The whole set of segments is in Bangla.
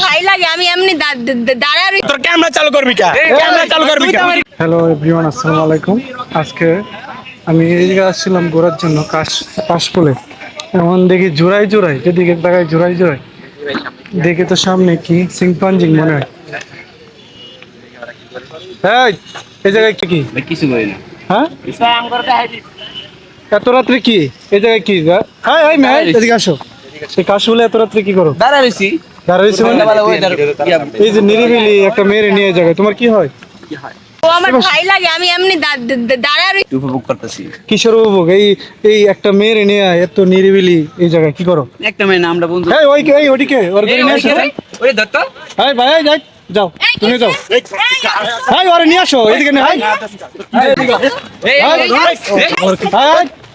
ভাই লাগে আমি এমনি তোর ক্যামেরা চালু করবি হ্যালো আজকে আমি এই জায়গায় আসছিলাম ঘোরার জন্য কাশ কাশফুলে। এমন দেখি জোড়াই জোড়াই যেদিকে তাকায় জোড়াই জোড়াই দেখে তো সামনে কি সিংপাঞ্জিং মনে হয়। এই, এই জায়গায় কি কি? কিছু করি না। হ্যাঁ? এত রাত্রে কি? এই জায়গায় কি? হাই হাই ম্যাম এদিকে আসো। এই কাশফুলে এত রাত্রে কি করো? দাঁড়া রয়েছি মানে? এই যে নিরিবিলি একটা মেয়ের নিয়ে জায়গায় তোমার কি হয়? ও আমার ভাই লাগে আমি এমনি দা- দা- দা- দাঁড়ায় উপভোগ করতেছি কিশোর উপভোগ এই এই একটা মেয়ের নিয়ে এত নিরিবিলি এই জায়গায় কি করো একটা মেয়ে না আমরা বন্ধু এই ওই এই ওদিকে ওর গাড়ি নিয়ে আসো ওই দত্ত হাই ভাই যাই যাও তুমি যাও এই, হাই ওরে নিয়ে আসো এদিকে নিয়ে হাই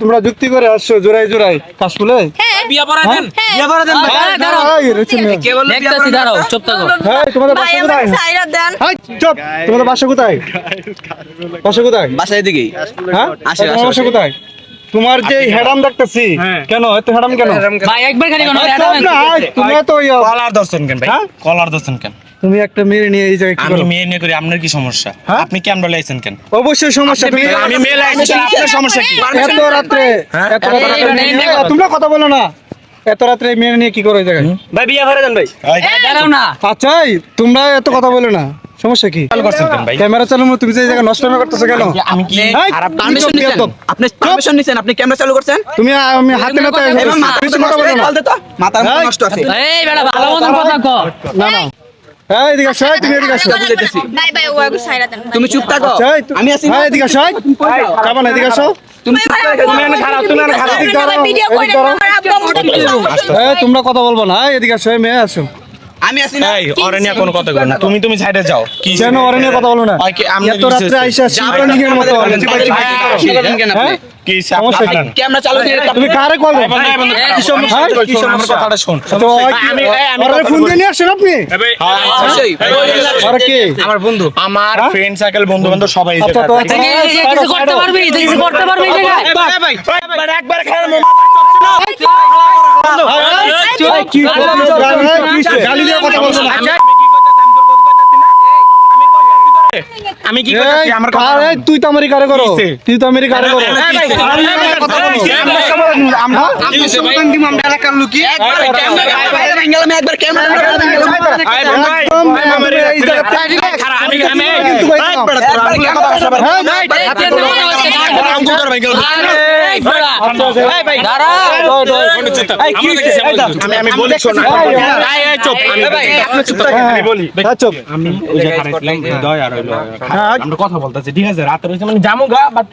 তোমরা যুক্তি করে আসছো জোড়াই জোড়াই হ্যাঁ। বিয়া পড়া দেন? হ্যাঁ। দেখতাছি দাঁড়াও চুপ থাকো হ্যাঁ তোমাদের বাসা কোথায়? সাইরা দেন। চুপ। তোমাদের বাসা কোথায়? বাসা কোথায়? বাসায় দিকেই হ্যাঁ? আসে, তোমার আসে, বাসা কোথায়? তোমার যে হেডাম দেখতেছি। কেন? এত হেডাম কেন? ভাই একবার খালি কোন তুমি ইয়া- কলার দর্শন কেন ভাই? কলার দর্শন কেন? তুমি একটা মেয়ে নিয়ে এই জায়গায় আমি মেয়ে নিয়ে করি আপনার কি সমস্যা? হ্যাঁ? আপনি লাইছেন কেন? অবশ্যই সমস্যা তুমি আমি মেয়ে আপনার সমস্যা কি? এত রাত্রে এত রাত্রে এই, মেয়ে এই, নিয়ে- এ, তোমরা কথা বলো না। এত রাত্রে মেয়ে নিয়ে কি করো এই জায়গায়? ভাই বিয়া ভরে দেন ভাই। দাঁড়াও না। আচ্ছা তোমরা এত কথা বলো না। সমস্যা কি? চালু ভাই? ক্যামেরা চালানো তুমি যে এই জায়গায় নষ্ট করতেছো কেন? আমি কি খারাপ পারমিশন নিছেন? আপনি পারমিশন নিছেন? আপনি ক্যামেরা চালু করছেন? তুমি আমি হাতে নাতে মাথা কথা বলো না। মাথার নষ্ট আছে। এই বেটা ভালো মতন কথা ক। না না। এদিকে আসো তুমি এদিকে তুমি চুপ থাকো আমি আছি হ্যাঁ এদিকে আসো যাবা না এদিকে আসো তোমরা কথা বলব না এদিকে আসো মেয়ে আসো আমি আছি কথা বলো না। তুমি তুমি সাইডে যাও। কি যেন অরণ্যা কথা বলো না? আমি তো তুমি কারে কল দাও কি? সমস্যা আপনি? আমার বন্ধু। আমার ফ্রেন্ড সার্কেল বন্ধু বান্ধব সবাই একবার আমি কি করছি? তুই তো আমারই কারে। করো তুই তো আমারই কথা বলতেছি ঠিক আছে রাতে রয়েছে মানে জামু গা বাট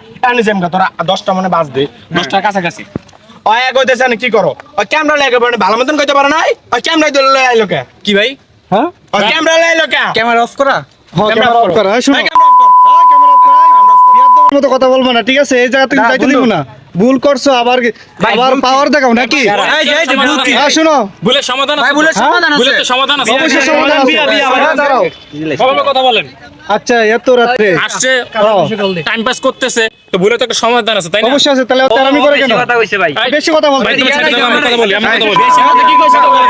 তোরা দশটা মানে বাজ দে দশটার কাছাকাছি অয়া কইতেছে কি করো ক্যামেরা লাগে ভালো মতন কইতে পারে নাই ক্যামেরা লোকে কি ভাই হ্যাঁ? ওই ক্যামেরা ক্যামেরা অফ করা? হ্যাঁ, ক্যামেরা অফ করো। হ্যাঁ, শোনো। এই, ক্যামেরা অফ কর। হ্যাঁ, ক্যামেরা অফ করো। বিয়াদবের মতো কথা বলব না ঠিক আছে? এই জায়গা থেকে যাইতে দিব না। ভুল করছ আবার আবার পাওয়ার দেখাও নাকি? এই যে, এই যে, ভুল কি? হ্যাঁ শোনো। ভুলের সমাধান আছে ভাই ভুলের তো? সমাধান আছে। ভুলের তো সমাধান আছে। অবশ্যই সমাধান আছে। হ্যাঁ, দাঁড়াও। বাবা কথা বলেন। আচ্ছা এত রাত্রে। আসছে টাইম পাস করতেছে তো ভুলে তো একটা সমাধান আছে তাই না? অবশ্যই আছে তাহলে তেরামি করে কেন? কথা কইছে ভাই। বেশি কথা আমি কথা বলি, আমি কথা বলি।